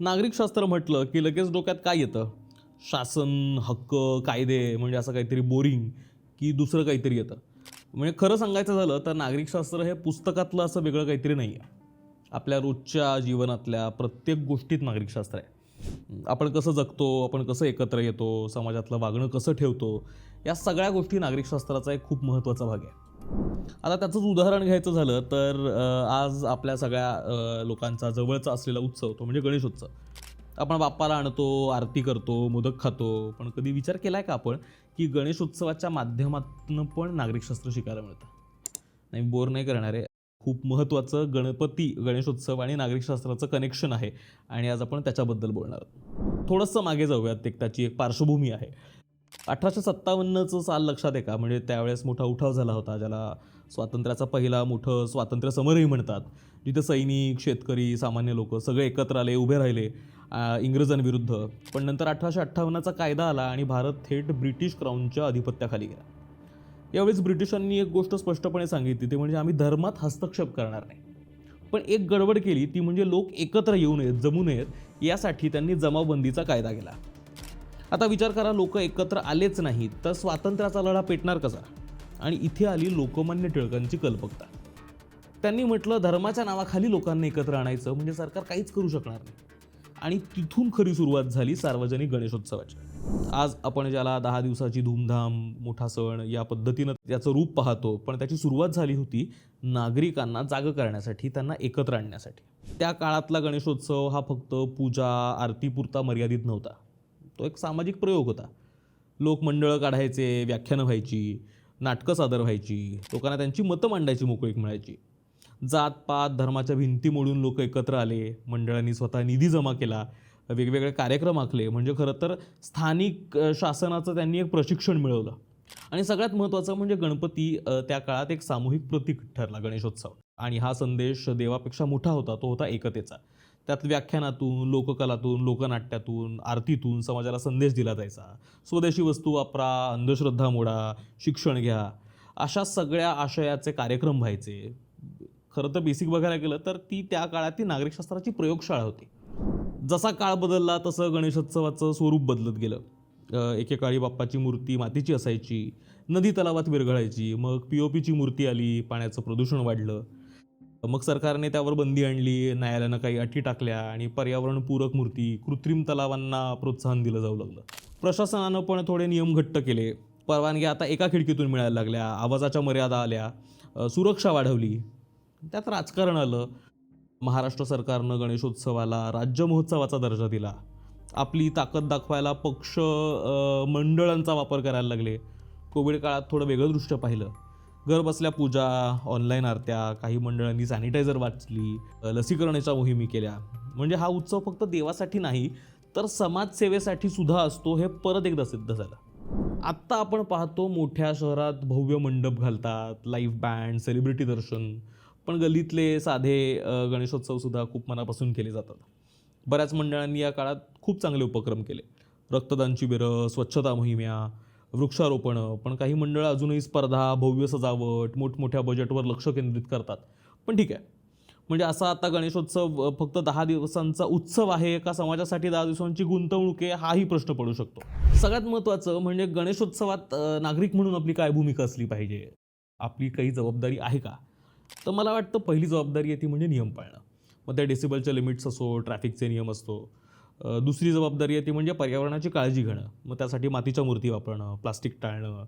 नागरिकशास्त्र म्हटलं की लगेच डोक्यात काय येतं? शासन हक्क कायदे म्हणजे असं काहीतरी बोरिंग की दुसरं काहीतरी येतं. म्हणजे खरं सांगायचं झालं तर नागरिकशास्त्र हे पुस्तकातलं असं वेगळं काहीतरी नाही आहे. आपल्या रोजच्या जीवनातल्या प्रत्येक गोष्टीत नागरिकशास्त्र आहे. आपण कसं जगतो आपण कसं एकत्र येतो समाजातलं वागणं कसं ठेवतो या सगळ्या गोष्टी नागरिकशास्त्राचा एक खूप महत्त्वाचा भाग आहे. आता त्याचंच उदाहरण घ्यायचं झालं तर आज आपल्या सगळ्या लोकांचा जवळचा असलेला उत्सव तो म्हणजे गणेशोत्सव. आपण बाप्पाला आणतो आरती करतो मोदक खातो पण कधी विचार केला आहे का आपण की गणेशोत्सवाच्या माध्यमातून पण नागरिकशास्त्र शिकायला मिळतं? नाही बोर नाही करणार. आहे खूप महत्त्वाचं गणपती गणेशोत्सव आणि नागरिकशास्त्राचं कनेक्शन आहे. आणि आज आपण त्याच्याबद्दल बोलणार आहोत. थोडंसं मागे जाऊयात. एक त्याची एक पार्श्वभूमी आहे. अठराशे सत्तावन्नचं साल लक्षात आहे का? म्हणजे त्यावेळेस मोठा उठाव झाला होता ज्याला स्वातंत्र्याचा पहिला मोठं स्वातंत्र्य समरही म्हणतात. जिथे सैनिक शेतकरी सामान्य लोक सगळे एकत्र आले उभे राहिले इंग्रजांविरुद्ध. पण नंतर अठराशे अठ्ठावन्नचा कायदा आला आणि भारत थेट ब्रिटिश क्राऊनच्या अधिपत्याखाली गेला. यावेळेस ब्रिटिशांनी एक गोष्ट स्पष्टपणे सांगितली ते म्हणजे आम्ही धर्मात हस्तक्षेप करणार नाही. पण एक गडबड केली ती म्हणजे लोक एकत्र येऊ नयेत जमू नयेत यासाठी त्यांनी जमावबंदीचा कायदा केला. आता विचार करा लोक एकत्र आलेच नाहीत तर स्वातंत्र्याचा लढा पेटणार कसा? आणि इथे आली लोकमान्य टिळकांची कल्पकता. त्यांनी म्हटलं धर्माच्या नावाखाली लोकांना एकत्र आणायचं म्हणजे सरकार काहीच करू शकणार नाही. आणि तिथून खरी सुरुवात झाली सार्वजनिक गणेशोत्सवाची. आज आपण ज्याला दहा दिवसाची धूमधाम मोठा सण या पद्धतीनं त्याचं रूप पाहतो पण त्याची सुरुवात झाली होती नागरिकांना जाग करण्यासाठी त्यांना एकत्र आणण्यासाठी. त्या काळातला गणेशोत्सव हा फक्त पूजा आरतीपुरता मर्यादित नव्हता. तो एक सामाजिक प्रयोग होता. लोकमंडळं काढायचे व्याख्यानं व्हायची नाटकं सादर व्हायची लोकांना त्यांची मतं मांडायची मोकळीक मिळायची जात पात धर्माच्या भिंती मोडून लोक एकत्र आले मंडळांनी स्वतः निधी जमा केला वेगवेगळे कार्यक्रम आखले. म्हणजे खरं तर स्थानिक शासनाचं त्यांनी एक प्रशिक्षण मिळवलं. आणि सगळ्यात महत्त्वाचं म्हणजे गणपती त्या काळात एक सामूहिक प्रतीक ठरला गणेशोत्सव. आणि हा संदेश देवापेक्षा मोठा होता तो होता एकतेचा. त्यात व्याख्यानातून लोककलातून लोकनाट्यातून आरतीतून समाजाला संदेश दिला जायचा. स्वदेशी वस्तू वापरा अंधश्रद्धा मोडा शिक्षण घ्या. अशा सगळ्या आशयाचे कार्यक्रम व्हायचे. खरं तर बेसिक बघायला गेलं तर ती त्या काळातली नागरिकशास्त्राची प्रयोगशाळा होती. जसा काळ बदलला तसं गणेशोत्सवाचं स्वरूप बदलत गेलं. एकेकाळी बाप्पाची मूर्ती मातीची असायची. नदी तलावात विरघळायची. मग पी ओ पीची मूर्ती आली पाण्याचं प्रदूषण वाढलं. मग सरकारने त्यावर बंदी आणली न्यायालयानं काही अटी टाकल्या आणि पर्यावरणपूरक मूर्ती कृत्रिम तलावांना प्रोत्साहन दिलं जाऊ लागलं. प्रशासनानं पण थोडे नियम घट्ट केले. परवानगी आता एका खिडकीतून मिळायला लागल्या. आवाजाच्या मर्यादा आल्या. सुरक्षा वाढवली. त्यात राजकारण आलं. महाराष्ट्र सरकारनं गणेशोत्सवाला राज्य महोत्सवाचा दर्जा दिला. आपली ताकद दाखवायला पक्ष मंडळांचा वापर करायला लागले. कोविड काळात थोडं वेगळं दृश्य पाहिलं. घरबसल्या पूजा ऑनलाईन आरत्या काही मंडळांनी सॅनिटायझर वाचली लसीकरणाच्या मोहिमी केल्या. म्हणजे हा उत्सव फक्त देवासाठी नाही तर समाजसेवेसाठी सुद्धा असतो हे परत एकदा सिद्ध झालं. आत्ता आपण पाहतो मोठ्या शहरात भव्य मंडप घालतात लाईव्ह बँड सेलिब्रिटी दर्शन पण गल्लीतले साधे गणेशोत्सवसुद्धा खूप मनापासून केले जातात. बऱ्याच मंडळांनी या काळात खूप चांगले उपक्रम केले. रक्तदान शिबिरं स्वच्छता मोहिम्या वृक्षारोपणं पण काही मंडळं अजूनही स्पर्धा भव्य सजावट मोठमोठ्या बजेटवर लक्ष केंद्रित करतात. पण ठीक आहे. म्हणजे असा आता गणेशोत्सव फक्त दहा दिवसांचा उत्सव आहे का समाजासाठी दहा दिवसांची गुंतवणूक आहे हाही प्रश्न पडू शकतो. सगळ्यात महत्त्वाचं म्हणजे गणेशोत्सवात नागरिक म्हणून आपली काय भूमिका असली पाहिजे? आपली काही जबाबदारी आहे का? तर मला वाटतं पहिली जबाबदारी आहे ती म्हणजे नियम पाळणं. मग त्या डेसिबलच्या लिमिट्स असो ट्रॅफिकचे नियम असतो. दुसरी जबाबदारी आहे ती म्हणजे पर्यावरणाची काळजी घेणं. मग त्यासाठी मातीच्या मूर्ती वापरणं प्लास्टिक टाळणं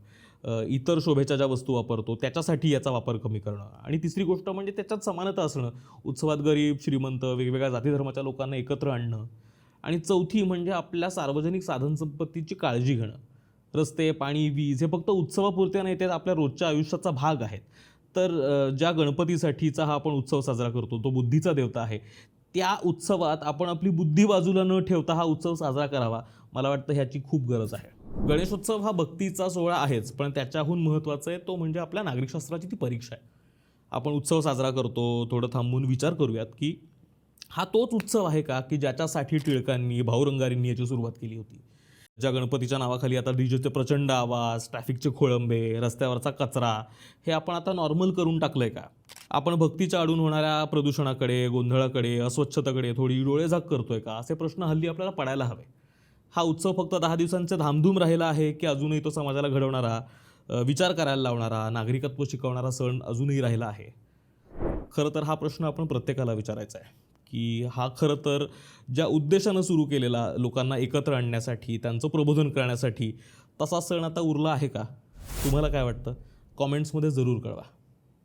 इतर शोभेच्या ज्या वस्तू वापरतो त्याच्यासाठी याचा वापर कमी करणं. आणि तिसरी गोष्ट म्हणजे त्याच्यात समानता असणं. उत्सवात गरीब श्रीमंत वेगवेगळ्या जाती धर्माच्या लोकांना एकत्र आणणं. आणि चौथी म्हणजे आपल्या सार्वजनिक साधनसंपत्तीची काळजी घेणं. रस्ते पाणी वीज हे फक्त उत्सवापुरते नाही ते आपल्या रोजच्या आयुष्याचा भाग आहेत. तर ज्या गणपतीसाठीचा हा आपण उत्सव साजरा करतो तो बुद्धीचा देवता आहे. त्या उत्सवात आपण आपली बुद्धी बाजूला न ठेवता हा उत्सव साजरा करावा. मला वाटतं ह्याची खूप गरज आहे. गणेशोत्सव हा भक्तीचा सोहळा आहेच पण त्याच्याहून महत्त्वाचं आहे तो म्हणजे आपल्या नागरिकशास्त्राची ती परीक्षा आहे. आपण उत्सव साजरा करतो थोडं थांबून विचार करूयात की हा तोच उत्सव आहे का की ज्याच्यासाठी टिळकांनी भाऊरंगारींनी याची सुरुवात केली होती? ज्या गणपतीच्या नावाखाली आता डीजेचे प्रचंड आवाज ट्रॅफिकचे खोळंबे रस्त्यावरचा कचरा हे आपण आता नॉर्मल करून टाकलंय का? आपण भक्तीच्या आडून होणाऱ्या प्रदूषणाकडे गोंधळाकडे अस्वच्छतेकडे थोडी डोळेझाक करतोय का? असे प्रश्न हल्ली आपल्याला पडायला हवे. हा उत्सव फक्त दहा दिवसांचा धामधूम राहिला आहे की अजूनही तो समाजाला घडवणारा विचार करायला लावणारा नागरिकत्व शिकवणारा सण अजूनही राहिला आहे? खरं तर हा प्रश्न आपण प्रत्येकाला विचारायचा आहे की हा खरं तर ज्या उद्देशानं सुरू केलेला लोकांना एकत्र आणण्यासाठी त्यांचं प्रबोधन करण्यासाठी तसा सण आता उरला आहे का? तुम्हाला काय वाटतं? कॉमेंट्समध्ये जरूर कळवा.